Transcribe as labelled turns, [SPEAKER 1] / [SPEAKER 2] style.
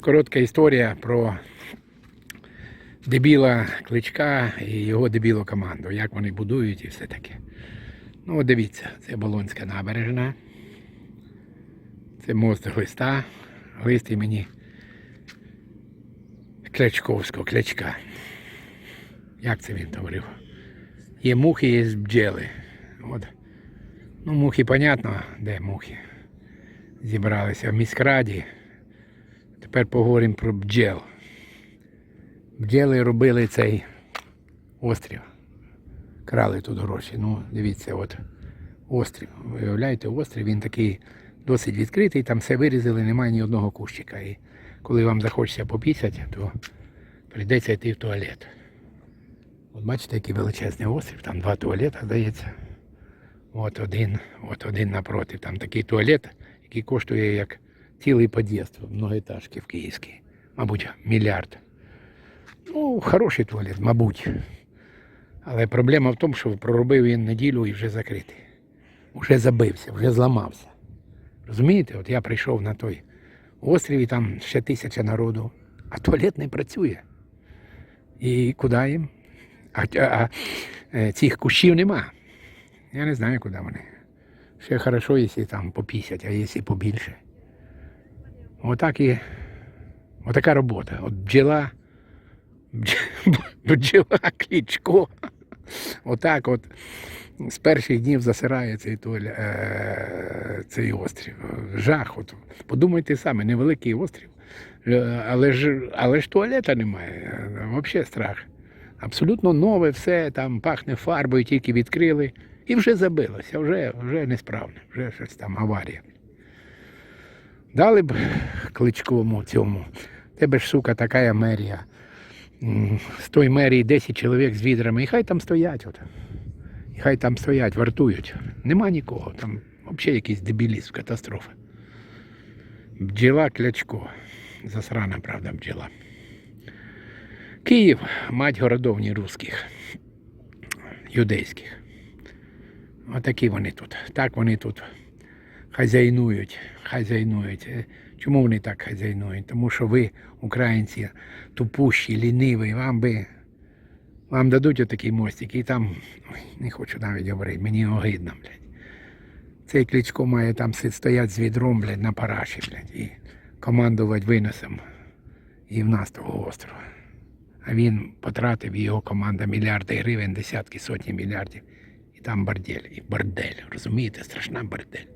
[SPEAKER 1] коротка історія про дебіла кличка і його дебілу команду, як вони будують і все таке. Ну, дивіться, це Болонська набережна. Це мост глиста. Глист імені Клячковського клячка. Як це він говорив? Є мухи, є бджели. От. Ну, мухи, понятно, де мухи. Зібралися в міськраді. Тепер поговоримо про бджел. Бджели робили цей острів. Крали тут гроші. Ну, дивіться, от острів. Виявляєте, острів, він такий досить відкритий, там все вирізали, немає ні одного кущика. І коли вам захочеться попісяти, то прийдеться йти в туалет. От бачите, який величезний острів, там два туалети, здається. От один, от один напроти. Там такий туалет, який коштує як цілий під'їзд в многоетажки в Київській. Мабуть, мільярд. Ну, хороший туалет, мабуть. Але проблема в тому, що проробив він неділю і вже закритий. Вже забився, вже зламався. Розумієте, от я прийшов на той острів, і там ще тисяча народу, а туалет не працює. І куди їм? А, а, а е, цих кущів нема. Я не знаю, куди вони. Ще хорошо, якщо там по 50, а якщо побільше. Отак і отака робота. От бджола, бдж- бджола, клічко. Отак от з перших днів засирає цей, туаль, е, цей острів. Жах. От. Подумайте самі, невеликий острів. Е, Але ж, але ж туалета немає. Взагалі страх. Абсолютно нове все, там пахне фарбою, тільки відкрили. І вже забилося, вже, вже несправне, вже щось там аварія. Дали б кличковому цьому. Тебе ж, сука, така мерія. З тої мерії 10 чоловік з відрами, і хай там стоять. От. І хай там стоять, вартують. Нема нікого. Там взагалі якийсь дебілізм, катастрофа. Бджіла клячко. Засрана, правда, бджіла. Київ, мать городовні русських, юдейських. Отакі вони тут. Так вони тут хазяйнують, хазяйнують. Е, Чому вони так хазяйнують? Тому що ви, українці, тупущі, ліниві, вам би вам дадуть отакий мостик, і там, ой, не хочу навіть говорити, мені огидно, блядь. Цей кличко має там стоять з відром, блядь, на параші, блядь, і командувати виносом і в нас того острова. А він потратив його команда мільярди гривень, десятки, сотні мільярдів. І там бордель, і бордель, розумієте, страшна бордель.